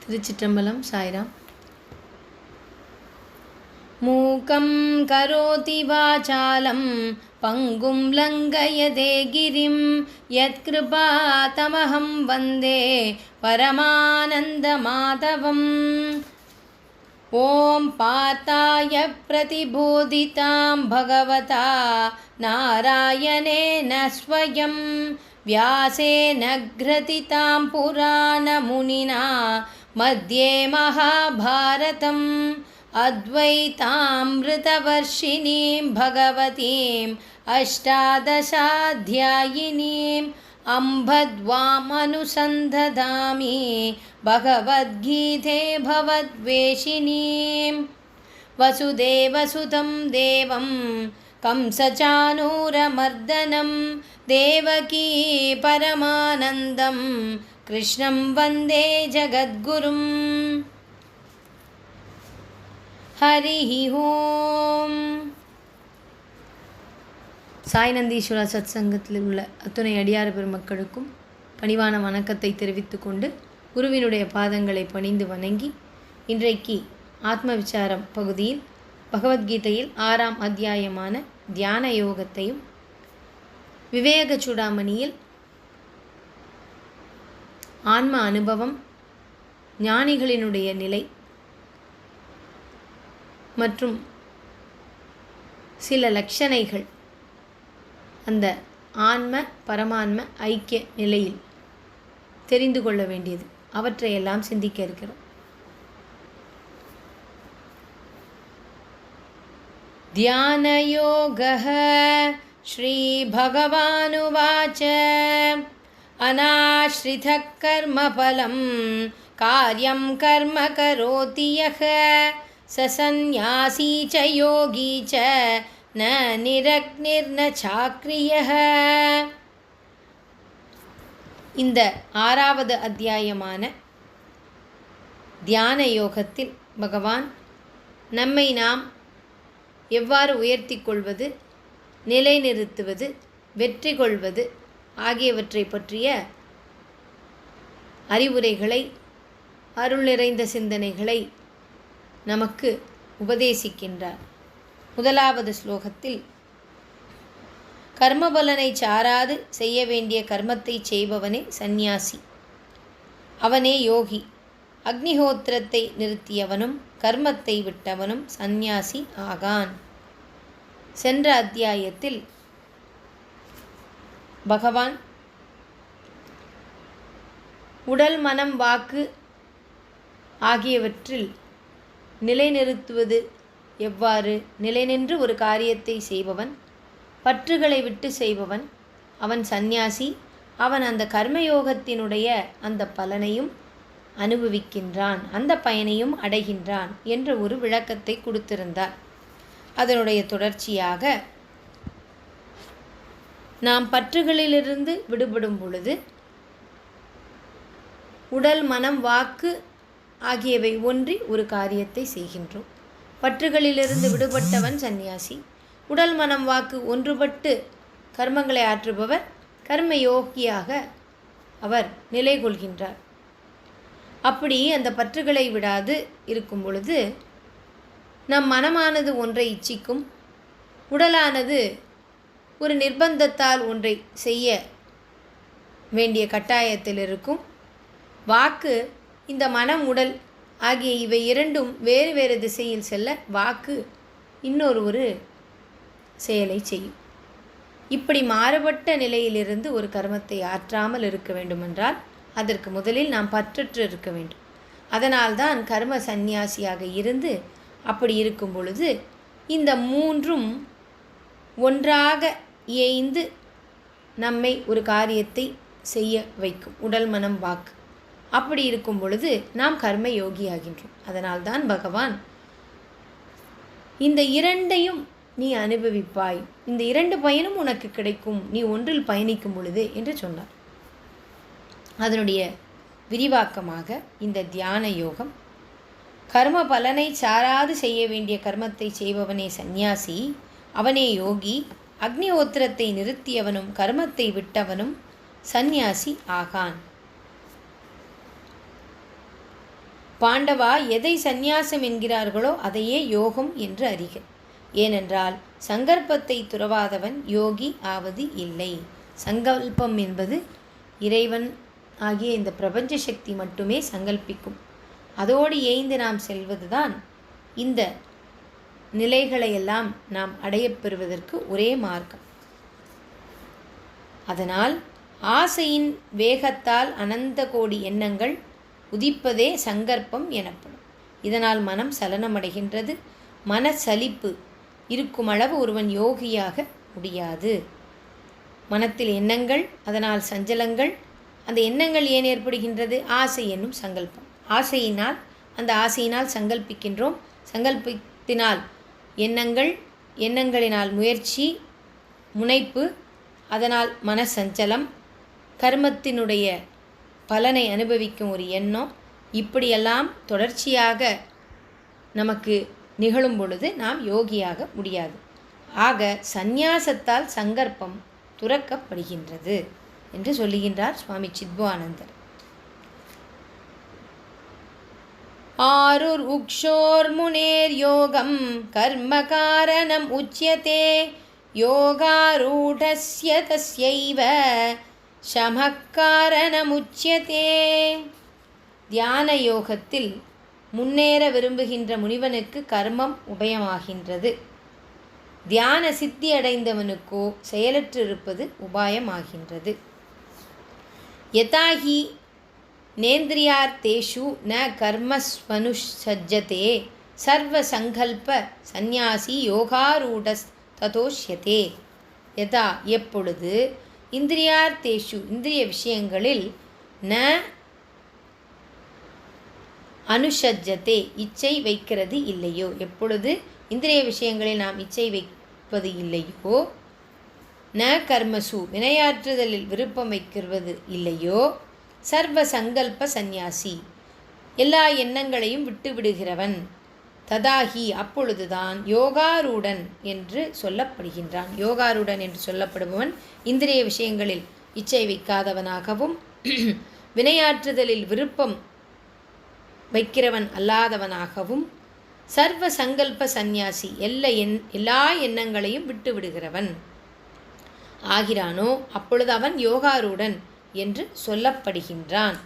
திருச்சிற்றம்பலம் சாய்ராம் மூகம் கரோதி வாசாலம் பங்கும் லங்கயதே கிரிம் யத்கிருபா தமஹம் வந்தே பரமானந்த மாதவம் ॐ पाताय प्रतिबोधितां भगवता नारायणेन स्वयं व्यासेन घ्रथितां पुराणमुनिना मध्ये महाभारतम् अद्वैतामृतवर्षिणीं भगवतीम् अष्टादशाध्यायिनीम् अम्भद्वामनुसन्धदामि भगवद्गीते भवद्वेषिणीं वसुदेवसुतं देवं कंसचानूरमर्दनं देवकी परमानन्दं कृष्णं वन्दे जगद्गुरुम् हरिः ओम् சாய்நந்தீஸ்வரா சத் சங்கத்தில் உள்ள அத்துணை அடியார பெருமக்களுக்கும் பணிவான வணக்கத்தை தெரிவித்துக் கொண்டு குருவினுடைய பாதங்களை பணிந்து வணங்கி இன்றைக்கு ஆத்ம விசாரம் பகுதியில் பகவத்கீதையில் ஆறாம் அத்தியாயமான தியான யோகத்தையும் விவேக சூடாமணியில் ஆன்ம அனுபவம் ஞானிகளினுடைய நிலை மற்றும் சில லட்சணைகள் அந்த ஆன்ம பரமான்ம ஐக்கிய நிலையில் தெரிந்து கொள்ள வேண்டியது. அவற்றையெல்லாம் சிந்திக்க இருக்கிறோம். தியானயோக ஸ்ரீபகவானுவாச்ச अनाश्रितः कर्मफलं कार्यं कर्म करोति यः स सन्न्यासी च योगी च न நிரக்னிர்ன சாக்ரியः இந்த ஆறாவது அத்தியாயமான தியான யோகத்தில் பகவான் நம்மை நாம் எவ்வாறு உயர்த்தி கொள்வது நிலைநிறுத்துவது வெற்றி கொள்வது ஆகியவற்றை பற்றிய அறிவுரைகளை அருள் நிறைந்த சிந்தனைகளை நமக்கு உபதேசிக்கின்றார். முதலாவது ஸ்லோகத்தில் கர்மபலனை சாராது செய்ய வேண்டிய கர்மத்தை செய்பவனே சந்நியாசி. அவனே யோகி. அக்னிஹோத்திரத்தை நிறுத்தியவனும் கர்மத்தை விட்டவனும் சந்நியாசி ஆகான். சென்ற அத்தியாயத்தில் பகவான் உடல் மனம் வாக்கு ஆகியவற்றில் நிலைநிறுத்துவது எவ்வாறு? நிலைநின்று ஒரு காரியத்தை செய்பவன் பற்றுகளை விட்டு செய்பவன் அவன் சந்நியாசி அவன் அந்த கர்மயோகத்தினுடைய அந்த பலனையும் அனுபவிக்கின்றான் அந்த பயனையும் அடைகின்றான் என்ற ஒரு விளக்கத்தை கொடுத்திருந்தார். அதனுடைய தொடர்ச்சியாக நாம் பற்றுகளிலிருந்து விடுபடும் பொழுது உடல் மனம் வாக்கு ஆகியவை ஒன்றி ஒரு காரியத்தை செய்கின்றோம். பற்றுகளிலிருந்து விடுபட்டவன் சந்நியாசி. உடல் மனம் வாக்கு ஒன்றுபட்டு கர்மங்களை ஆற்றுபவர் கர்ம யோகியாக அவர் நிலை கொள்கின்றார். அப்படி அந்த பற்றுகளை விடாது இருக்கும் பொழுது நம் மனமானது ஒன்றை இச்சிக்கும் உடலானது ஒரு நிர்பந்தத்தால் ஒன்றை செய்ய வேண்டிய கட்டாயத்தில் இருக்கும். வாக்கு இந்த மனம் உடல் ஆகிய இவை இரண்டும் வேறு வேறு திசையில் செல்ல வாக்கு இன்னொரு ஒரு செயலை செய்யும். இப்படி மாறுபட்ட நிலையிலிருந்து ஒரு கர்மத்தை ஆற்றாமல் இருக்க வேண்டுமென்றால் அதற்கு முதலில் நாம் பற்றற்று இருக்க வேண்டும். அதனால்தான் கர்ம சந்நியாசியாக இருந்து அப்படி இருக்கும் பொழுது இந்த மூன்றும் ஒன்றாக ஏய்ந்து நம்மை ஒரு காரியத்தை செய்ய வைக்கும். உடல் மனம் வாக்கு. அப்படி இருக்கும் பொழுது நாம் கர்ம யோகி ஆகின்றோம் அதனால்தான் பகவான் இந்த இரண்டையும் நீ அனுபவிப்பாய். இந்த இரண்டு பயனும் உனக்கு கிடைக்கும். நீ ஒன்றில் பயணிக்கும் பொழுது என்று சொன்னார். அதனுடைய விரிவாக்கமாக இந்த தியான யோகம் கர்ம பலனை சாராது செய்ய வேண்டிய கர்மத்தை செய்பவனே சந்நியாசி அவனே யோகி அக்னிஹோத்திரத்தை நிறுத்தியவனும் கர்மத்தை விட்டவனும் சந்நியாசி ஆகான். பாண்டவா எதை சந்நியாசம் என்கிறார்களோ அதையே யோகம் என்று அறிக. ஏனென்றால் சங்கற்பத்தை துறவாதவன் யோகி ஆவது இல்லை. சங்கல்பம் என்பது இறைவன் ஆகிய இந்த பிரபஞ்ச சக்தி மட்டுமே சங்கல்பிக்கும். அதோடு ஏய்ந்து நாம் செல்வதுதான் இந்த நிலைகளையெல்லாம் நாம் அடையப்பெறுவதற்கு ஒரே மார்க்கம். அதனால் ஆசையின் வேகத்தால் அனந்த கோடி எண்ணங்கள் உதிப்பதே சங்கற்பம் எனப்படும். இதனால் மனம் சலனமடைகின்றது மனசலிப்பு இருக்கும் அளவு ஒருவன் யோகியாக முடியாது. மனத்தில் எண்ணங்கள் அதனால் சஞ்சலங்கள் அந்த எண்ணங்கள் ஏன் ஏற்படுகின்றது? ஆசை என்னும் சங்கல்பம். ஆசையினால் அந்த ஆசையினால் சங்கல்பிக்கின்றோம். சங்கல்பத்தினால் எண்ணங்கள் எண்ணங்களினால் முயற்சி முனைப்பு அதனால் மனசஞ்சலம் கர்மத்தினுடைய பலனை அனுபவிக்கும் ஒரு எண்ணம். இப்படியெல்லாம் தொடர்ச்சியாக நமக்கு நிகழும் பொழுது நாம் யோகியாக முடியாது. ஆக சந்நியாசத்தால் சங்கற்பம் துறக்கப்படுகின்றது என்று சொல்லுகின்றார் சுவாமி சித்வானந்தர். ஆருர் உக்ஷோர்முனேர் யோகம். கர்ம காரணம் உச்சியதே. யோகாரூடஸ்ய தஸ்யைவ. சமக்காரணமுச்சியதே தியான யோகத்தில் முன்னேற விரும்புகின்ற முனிவனுக்கு கர்மம் உபயமாகின்றது. தியான சித்தி அடைந்தவனுக்கோ செயலற்றிருப்பது உபாயமாகின்றது. யதாகி நேந்திரியார்த்தேஷு ந கர்மஸ்வனுசஜ்ஜதே சர்வசங்கல்ப சந்நியாசி யோகாரூடஸ் ததோஷ்யதே. யதா எப்பொழுது? இந்திரியார்த்தேஷு இந்திரிய விஷயங்களில் ந அனுஷஜ்ஜத்தே இச்சை வைக்கிறது இல்லையோ? எப்பொழுது? இந்திரிய விஷயங்களில் நாம் இச்சை வைப்பது இல்லையோ? ந கர்மசு வினையாற்றுதலில் விருப்பம் வைக்கிறது இல்லையோ? சர்வ சங்கல்ப சந்நியாசி. எல்லா எண்ணங்களையும் விட்டுவிடுகிறவன். ததாகி அப்பொழுதுதான் யோகாரூடன் என்று சொல்லப்படுகின்றான். யோகாரூடன் என்று சொல்லப்படுபவன் இந்திரிய விஷயங்களில் இச்சை வைக்காதவனாகவும் வினையாற்றுதலில் விருப்பம் வைக்கிறவன் அல்லாதவனாகவும் சர்வ சங்கல்ப சந்நியாசி எல்லா எண் எல்லா எண்ணங்களையும் விட்டுவிடுகிறவன். ஆகிறானோ அப்பொழுது அவன் யோகாரூடன் என்று சொல்லப்படுகின்றான்.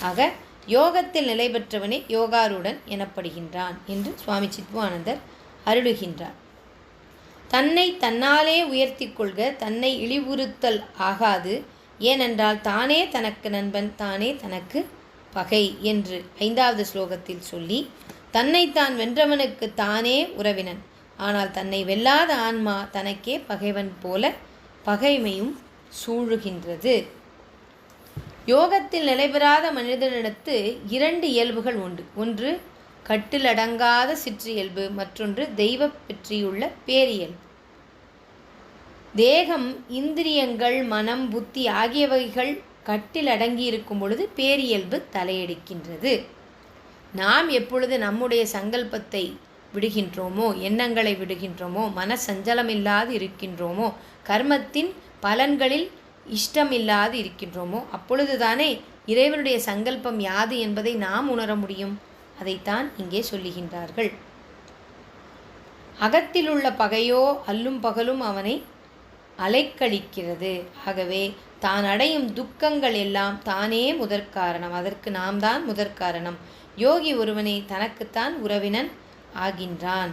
ஆக யோகத்தில் நிலை பெற்றவனே யோகாருடன் எனப்படுகின்றான் என்று சுவாமி சித்வானந்தர் அருளுகின்றார். தன்னை தன்னாலே உயர்த்தி கொள்க தன்னை இழிவுறுத்தல் ஆகாது ஏனென்றால் தானே தனக்கு நண்பன் தானே தனக்கு பகை என்று ஐந்தாவது ஸ்லோகத்தில் சொல்லி தன்னைத்தான் வென்றவனுக்கு தானே உறவினன் ஆனால் தன்னை வெல்லாத ஆன்மா தனக்கே பகைவன் போல பகைமையும் சூழுகின்றது. யோகத்தில் நிலைபெறாத மனிதனிடத்து இரண்டு இயல்புகள் உண்டு. ஒன்று கட்டிலடங்காத சிற்றியல்பு மற்றொன்று தெய்வ பெற்றியுள்ள பேரியல்பு தேகம் இந்திரியங்கள் மனம் புத்தி ஆகியவைகள் கட்டில் அடங்கியிருக்கும் பொழுது பேரியல்பு தலையெடுக்கின்றது. நாம் எப்பொழுது நம்முடைய சங்கல்பத்தை விடுகின்றோமோ எண்ணங்களை விடுகின்றோமோ மன சஞ்சலமில்லாது இருக்கின்றோமோ கர்மத்தின் பலன்களில் இஷ்டமில்லாது இருக்கின்றோமோ அப்பொழுதுதானே இறைவனுடைய சங்கல்பம் யாது என்பதை நாம் உணர முடியும்? அதைத்தான் இங்கே சொல்லுகின்றார்கள். அகத்திலுள்ள பகையோ அல்லும் பகலும் அவனை அலைக்கழிக்கிறது. ஆகவே தான் அடையும் துக்கங்கள் எல்லாம் தானே முதற்காரணம். அதற்கு நாம் தான் முதற்காரணம். யோகி ஒருவனை தனக்குத்தான் உறவினன் ஆகின்றான்.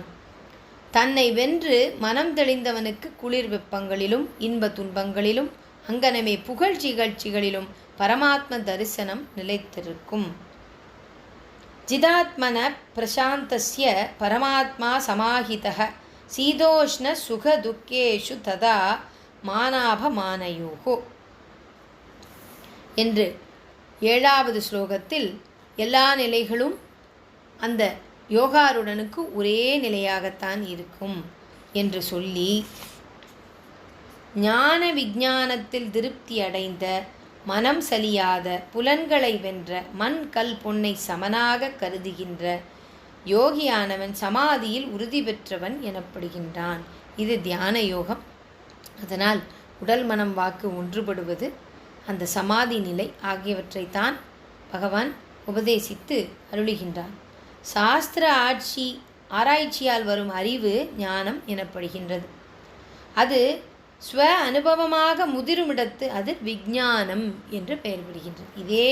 தன்னை வென்று மனம் தெளிந்தவனுக்கு குளிர் வெப்பங்களிலும் இன்ப துன்பங்களிலும் அங்கனமே புகழ் நிகழ்ச்சிகளிலும் பரமாத்ம தரிசனம் நிலைத்திருக்கும். ஜிதாத்மன பிரசாந்தஸ்ய பரமாத்மா சமாஹிதः சீதோஷ்ண சுக துக்கேஷு ததா மானாபமானயோகோ என்று ஏழாவது ஸ்லோகத்தில் எல்லா நிலைகளும் அந்த யோகாருடனுக்கு ஒரே நிலையாகத்தான் இருக்கும் என்று சொல்லி ஞான விஞ்ஞானத்தில் திருப்தி அடைந்த மனம் சலியாத புலன்களை வென்ற மண் கல் பொன்னை சமனாக கருதுகின்ற யோகியானவன் சமாதியில் உறுதி பெற்றவன் எனப்படுகின்றான். இது தியான யோகம். அதனால் உடல் மனம் வாக்கு ஒன்றுபடுவது அந்த சமாதி நிலை ஆகியவற்றைத்தான் பகவான் உபதேசித்து அருளுகின்றான் சாஸ்திர ஆட்சி ஆராய்ச்சியால் வரும் அறிவு ஞானம் எனப்படுகின்றது. அது ஸ்வ அனுபவமாக முதிருமிடத்து அது விஞ்ஞானம் என்று பெயர் பெறுகின்றது. இதே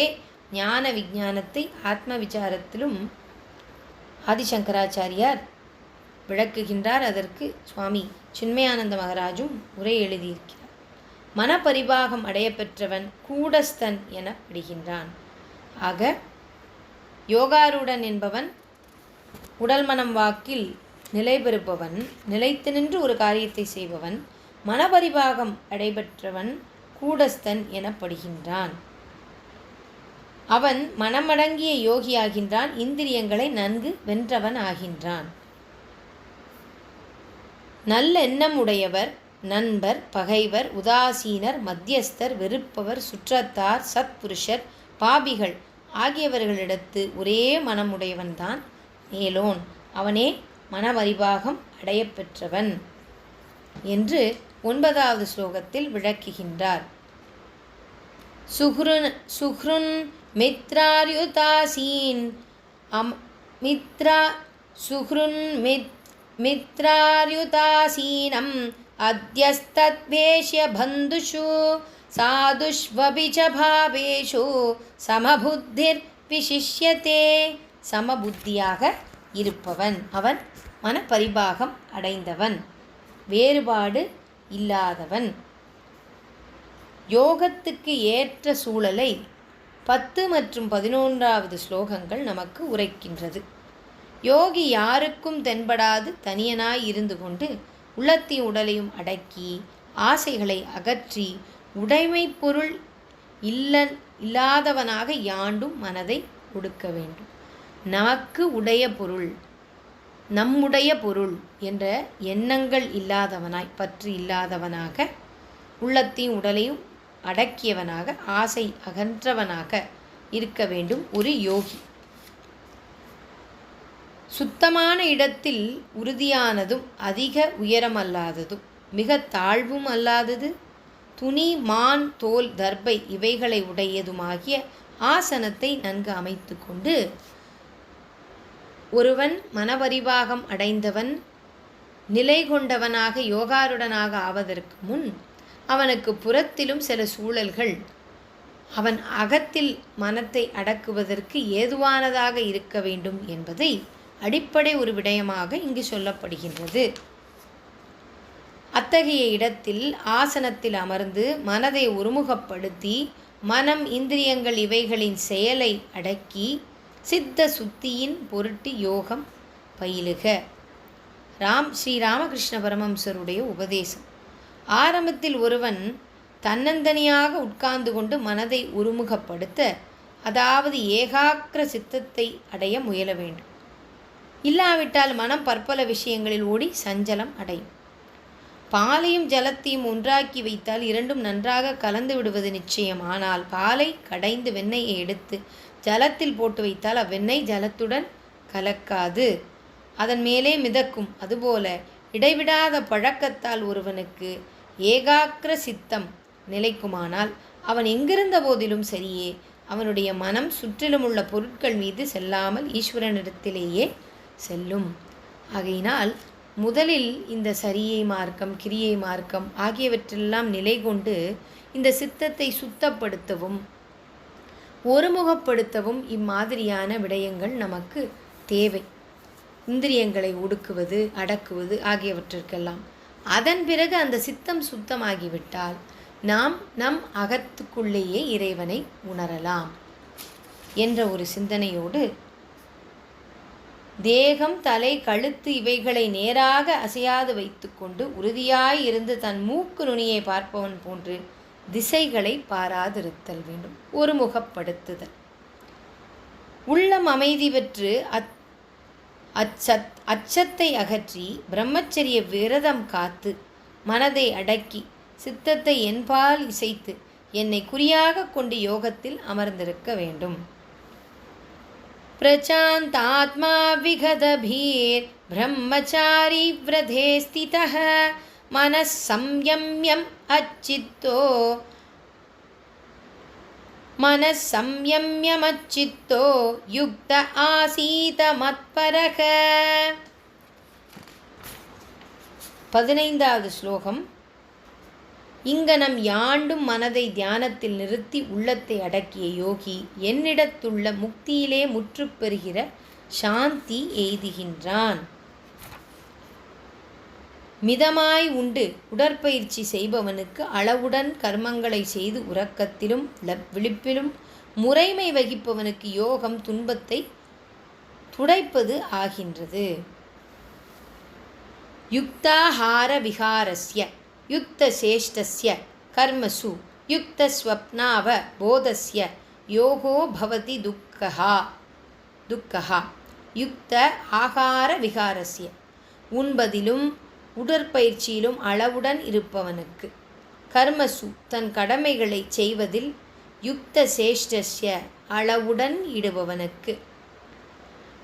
ஞான விஞ்ஞானத்தை ஆத்ம விசாரத்திலும் ஆதிசங்கராச்சாரியார் விளக்குகின்றார். அதற்கு சுவாமி சின்மயானந்த மகராஜும் உரை எழுதியிருக்கிறார். மனப்பரிபாகம் அடையப்பெற்றவன் கூடஸ்தன் எனப்படுகின்றான். ஆக யோகாருடன் என்பவன் உடல் மனம் வாக்கில் நிலை பெறுபவன் நிலைத்து நின்று ஒரு காரியத்தை செய்பவன் மனபரிபாகம் அடைபெற்றவன் கூடஸ்தன் எனப்படுகின்றான். அவன் மனமடங்கிய யோகியாகின்றான் இந்திரியங்களை நன்கு வென்றவன் ஆகின்றான். நல்லெண்ணம் உடையவர் நண்பர் பகைவர் உதாசீனர் மத்தியஸ்தர் வெறுப்பவர் சுற்றத்தார் சத்புருஷர் பாபிகள் ஆகியவர்களிடத்து ஒரே மனமுடையவன்தான் மேலோன் அவனே மனவரிபாகம் அடையப்பெற்றவன் என்று ஒன்பதாவது ஸ்லோகத்தில் விளக்குகின்றார் சுஹ்ருன் சுஹ்ருன் மித்ரார்யுதாசீன் அம் மித்ரா சுஹ்ருன் மித் मित्रार्युतासीनम् अद्यस्तद्वेष्य बन्धुषु साधुष्वपि च भावेषु சமபுத்திர் விசிஷ்யத்தே சமபுத்தியாக இருப்பவன். அவன் மனப்பரிபாகம் அடைந்தவன். வேறுபாடு இல்லாதவன். யோகத்துக்கு ஏற்ற சூழலை பத்து மற்றும் பதினொன்றாவது ஸ்லோகங்கள் நமக்கு உரைக்கின்றது. யோகி யாருக்கும் தென்படாது தனியனாய் இருந்து கொண்டு உள்ளத்தையும் உடலையும் அடக்கி ஆசைகளை அகற்றி உடைமை பொருள் இல்ல இல்லாதவனாக யாண்டும் மனதை ஒடுக்க வேண்டும். நமக்கு உடைய பொருள் நம்முடைய பொருள் என்ற எண்ணங்கள் இல்லாதவனாய் பற்று இல்லாதவனாக உள்ளத்தையும் உடலையும் அடக்கியவனாக ஆசை அகன்றவனாக இருக்க வேண்டும் ஒரு யோகி. சுத்தமான இடத்தில் உறுதியானதும் அதிக உயரமல்லாததும் மிக தாழ்வும் அல்லாதது துணி மான் தோல் தர்பை இவைகளை உடையதுமாகிய ஆசனத்தை நன்கு அமைத்து கொண்டு ஒருவன் மனபரிவாகம் அடைந்தவன் நிலை கொண்டவனாக யோகாருடனாக ஆவதற்கு முன் அவனுக்கு புறத்திலும் சில சூழல்கள். அவன் அகத்தில் மனத்தை அடக்குவதற்கு ஏதுவானதாக இருக்க வேண்டும் என்பதை அடிப்படை ஒரு விடயமாக இங்கு சொல்லப்படுகின்றது. அத்தகைய இடத்தில் ஆசனத்தில் அமர்ந்து மனதை ஒருமுகப்படுத்தி மனம் இந்திரியங்கள் இவைகளின் செயலை அடக்கி சித்த சுத்தியின் பொருட்டு யோகம் பயிலுக. ராம் ஸ்ரீ ராமகிருஷ்ண பரமம்சருடைய உபதேசம். ஆரம்பத்தில் ஒருவன் தன்னந்தனியாக உட்கார்ந்து கொண்டு மனதை ஒருமுகப்படுத்த அதாவது ஏகாக்கிர சித்தத்தை அடைய முயல வேண்டும். இல்லாவிட்டால் மனம் பற்பல விஷயங்களில் ஓடி சஞ்சலம் அடையும். பாலையும் ஜலத்தையும் ஒன்றாக்கி வைத்தால் இரண்டும் நன்றாக கலந்து விடுவது நிச்சயம் ஆனால் பாலை கடைந்து வெண்ணெயை எடுத்து ஜலத்தில் போட்டு வைத்தால் அவ்வெண்ணெய் ஜலத்துடன் கலக்காது. அதன் மேலே மிதக்கும். அதுபோல இடைவிடாத பழக்கத்தால் ஒருவனுக்கு ஏகாக்கிர சித்தம் நிலைக்குமானால் அவன் எங்கிருந்த போதிலும் சரியே அவனுடைய மனம் சுற்றிலும் உள்ள பொருட்கள் மீது செல்லாமல் ஈஸ்வரனிடத்திலேயே செல்லும். ஆகையினால் முதலில் இந்த சரியை மார்க்கம் கிரியை மார்க்கம் ஆகியவற்றெல்லாம் நிலை கொண்டு இந்த சித்தத்தை சுத்தப்படுத்தவும் ஒருமுகப்படுத்தவும் இம்மாதிரியான விடயங்கள் நமக்கு தேவை. இந்திரியங்களை ஒடுக்குவது அடக்குவது ஆகியவற்றிற்கெல்லாம். அதன் பிறகு அந்த சித்தம் சுத்தமாகிவிட்டால் நாம் நம் அகத்துக்குள்ளேயே இறைவனை உணரலாம் என்ற ஒரு சிந்தனையோடு தேகம் தலை கழுத்து இவைகளை நேராக அசையாது வைத்துக்கொண்டு உறுதியாய் இருந்து தன் மூக்கு நுனியை பார்ப்பவன் போன்று திசைகளை பாராதிருத்தல் வேண்டும். ஒருமுகப்படுத்துதல். உள்ளம் அமைதி பெற்று அத் அச்சத் அச்சத்தை அகற்றி பிரம்மச்சரிய விரதம் காத்து மனதை அடக்கி சித்தத்தை என்பால் இசைத்து என்னை குறியாக கொண்டு யோகத்தில் அமர்ந்திருக்க வேண்டும். பிரச்சாந்தாத்மா விகதபீர் பிரம்மச்சாரி விரதே ஸ்திதः மனசம்யம்யம் அச்சித்தோ. மனசம்யம்யமச்சித்தோ. யுக்த ஆசீத மத்பரக. பதினைந்தாவது ஸ்லோகம். இங்கனம் யாண்டும் மனதை தியானத்தில் நிறுத்தி உள்ளத்தை அடக்கிய யோகி என்னிடத்துள்ள முக்தியிலே முற்றுப்பெறுகிற சாந்தி எய்துகின்றான். மிதமாய் உண்டு. உடற்பயிற்சி செய்பவனுக்கு அளவுடன் கர்மங்களை செய்து உறக்கத்திலும் விழிப்பிலும் முறைமை வகிப்பவனுக்கு யோகம் துன்பத்தை துடைப்பது ஆகின்றது. யுக்தாஹார விகாரஸ்ய யுக்தசேஷ்டஸ்ய கர்மசு யுக்தஸ்வப்னாவ போதஸ்ய யோகோ பவதி துக்கஹா துக்கஹா யுக்த ஆகார விகாரஸ்ய. உண்பதிலும் உடற்பயிற்சியிலும் அளவுடன் இருப்பவனுக்கு. கர்மசு தன் கடமைகளை செய்வதில் யுக்த சேஷ்டஸ்ய அளவுடன் இடுபவனுக்கு.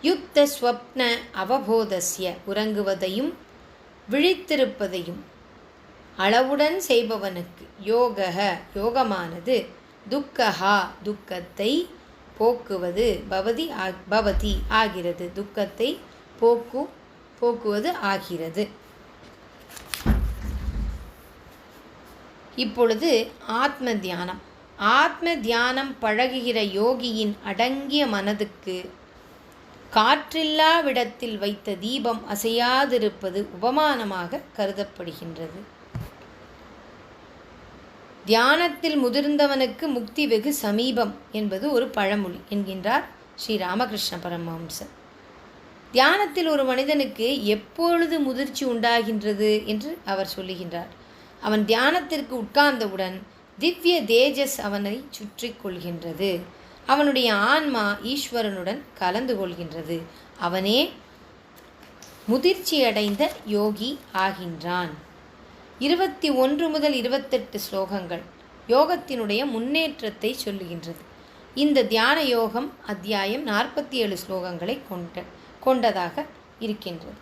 யுக்த ஸ்வப்ன அவபோதஸ்ய உறங்குவதையும் விழித்திருப்பதையும் அளவுடன் செய்பவனுக்கு. யோக யோகமானது துக்கஹா துக்கத்தை போக்குவது பவதி பவதி ஆகிறது. துக்கத்தை போக்கு போக்குவது ஆகிறது. இப்பொழுது ஆத்ம தியானம் ஆத்ம தியானம் பழகுகிற யோகியின் அடங்கிய மனதுக்கு காற்றில்லாவிடத்தில் வைத்த தீபம் அசையாதிருப்பது உபமானமாக கருதப்படுகின்றது. தியானத்தில் முதிர்ந்தவனுக்கு முக்தி வெகு சமீபம் என்பது ஒரு பழமொழி என்கின்றார் ஸ்ரீ ராமகிருஷ்ண பரமஹம்சர். தியானத்தில் ஒரு மனிதனுக்கு எப்பொழுது முதிர்ச்சி உண்டாகின்றது என்று அவர் சொல்லுகின்றார். அவன் தியானத்திற்கு உட்கார்ந்தவுடன் திவ்ய தேஜஸ் அவனை சுற்றி கொள்கின்றது. அவனுடைய ஆன்மா ஈஸ்வரனுடன் கலந்து கொள்கின்றது. அவனே முதிர்ச்சியடைந்த யோகி ஆகின்றான். இருபத்தி ஒன்று முதல் இருபத்தெட்டு ஸ்லோகங்கள் யோகத்தினுடைய முன்னேற்றத்தை சொல்லுகின்றது. இந்த தியான யோகம் அத்தியாயம் நாற்பத்தி ஏழு ஸ்லோகங்களை கொண்ட கொண்டதாக இருக்கின்றது.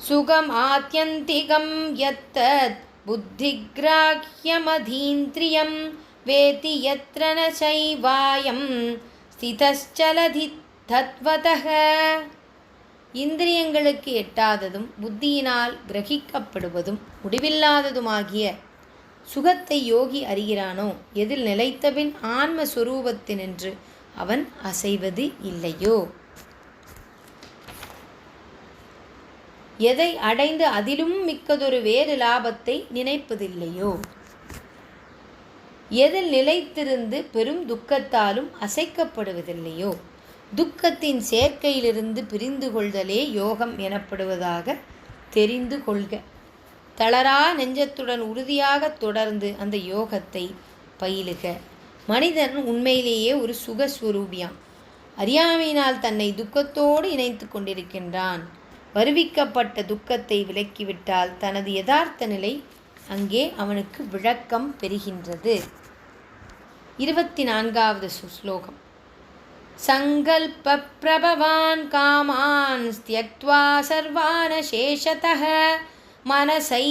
சுகம் ஆத்தியந்திகம் எத்தத் புத்திகிராஹ்யமதீந்திரியம் வேதி यत्र न चैवायं ஸ்திதச்சலதி தத்வதக இந்திரியங்களுக்கு எட்டாததும் புத்தியினால் கிரகிக்கப்படுவதும் முடிவில்லாததுமாகிய சுகத்தை யோகி அறிகிறானோ எதில் நிலைத்தபின் ஆன்மஸ்வரூபத்தினின்று அவன் அசைவது இல்லையோ எதை அடைந்து அதிலும் மிக்கதொரு வேறு லாபத்தை நினைப்பதில்லையோ? எதில் நிலைத்திருந்து பெரும் துக்கத்தாலும் அசைக்கப்படுவதில்லையோ? துக்கத்தின் சேர்க்கையிலிருந்து பிரிந்து கொள்தலே யோகம் எனப்படுவதாக தெரிந்து கொள்க. தளரா நெஞ்சத்துடன் உறுதியாக தொடர்ந்து அந்த யோகத்தை பயிலுக. மனிதன் உண்மையிலேயே ஒரு சுகஸ்வரூபியான் அறியாமையினால் தன்னை துக்கத்தோடு இணைத்து கொண்டிருக்கின்றான். வருவிக்கப்பட்ட துக்கத்தை விலக்கிவிட்டால் தனது யதார்த்த நிலை அங்கே அவனுக்கு விளக்கம் பெறுகின்றது. இருபத்தி நான்காவது ஸ்லோகம் சங்கல்ப பிரபவான் காமான் ஸ்தியக்வா சர்வான சேஷதः மனசை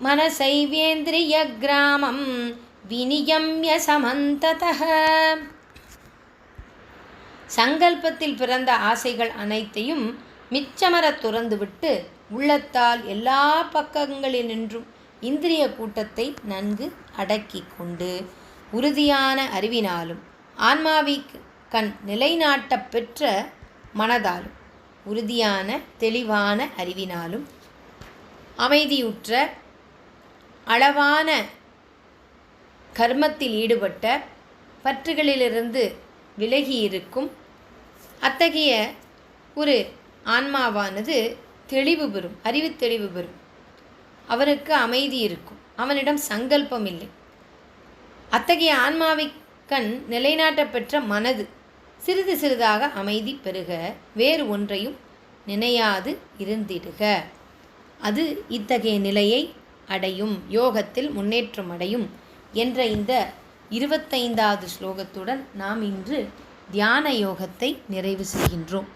மனசைவேந்திரிய கிராமம் விநியம்ய சமந்ததக சங்கல்பத்தில் பிறந்த ஆசைகள் அனைத்தையும் மிச்சமர துறந்துவிட்டு உள்ளத்தால் எல்லா பக்கங்களினின்றும் இந்திரிய கூட்டத்தை நன்கு அடக்கி கொண்டு உறுதியான அறிவினாலும் ஆன்மாவிக்கு கண் நிலைநாட்ட பெற்ற மனதாலும் உறுதியான தெளிவான அறிவினாலும் அமைதியுற்ற அளவான கர்மத்தில் ஈடுபட்ட பற்றுகளிலிருந்து விலகி இருக்கும் அத்தகைய ஒரு ஆன்மாவானது தெளிவு பெறும் அறிவு தெளிவு பெறும். அவனுக்கு அமைதி இருக்கும். அவனிடம் சங்கல்பம் இல்லை. அத்தகைய ஆன்மாவை கண் நிலைநாட்டப்பெற்ற மனது சிறிது சிறிதாக அமைதி பெறுக வேறு ஒன்றையும் நினையாது இருந்திடுக. அது இத்தகைய நிலையை அடையும் யோகத்தில் முன்னேற்றம் அடையும் என்ற இந்த இருபத்தைந்தாவது ஸ்லோகத்துடன் நாம் இன்று தியான யோகத்தை நிறைவு செய்கின்றோம்.